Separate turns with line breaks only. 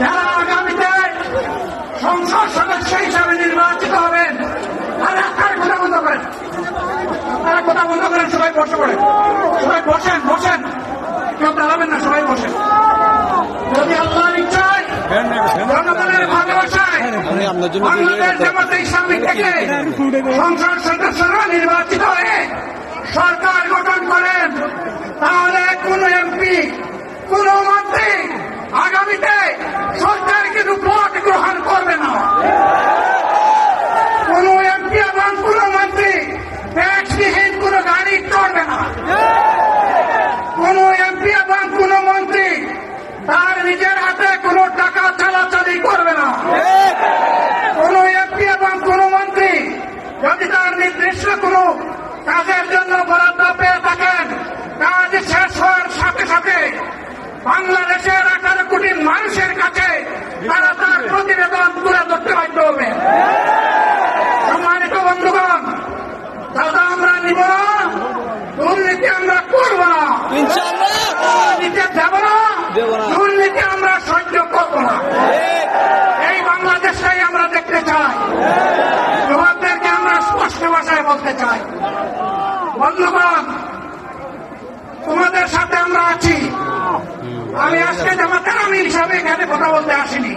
যারা আগামীতে সংসদ সদস্য হিসাবে নির্বাচিত হবেন, তারা আপনার কথা বন্ধ করেন। আপনারা কথা বন্ধ করেন, সবাই বসে পড়েন। সবাই বসেন বসেন। কেউ দাঁড়াবেন না, সবাই বসেন। যদি আল্লাহর ইচ্ছায় জনগণের ভালোবাসায় বাংলাদেশ জামাতে ইসলামী থেকে সংসদ সদস্যরা নির্বাচিত হয়ে সরকার নির্দিষ্ট কোন কাজের জন্য বরাদ্দ পেয়ে থাকেন। কাজ শেষ হওয়ার সাথে সাথে বাংলাদেশের আঠারো কোটি মানুষের কাছে তারা তার প্রতিবেদন তুলে ধরতে বাধ্য হবে। সম্মানিত বন্ধুগণ, দাদা আমরা নিব চাই। বন্ধুগণ, তোমাদের সাথে আমরা আছি। আমি আজকে জামাতের আমি হিসাবে এখানে কথা বলতে আসিনি।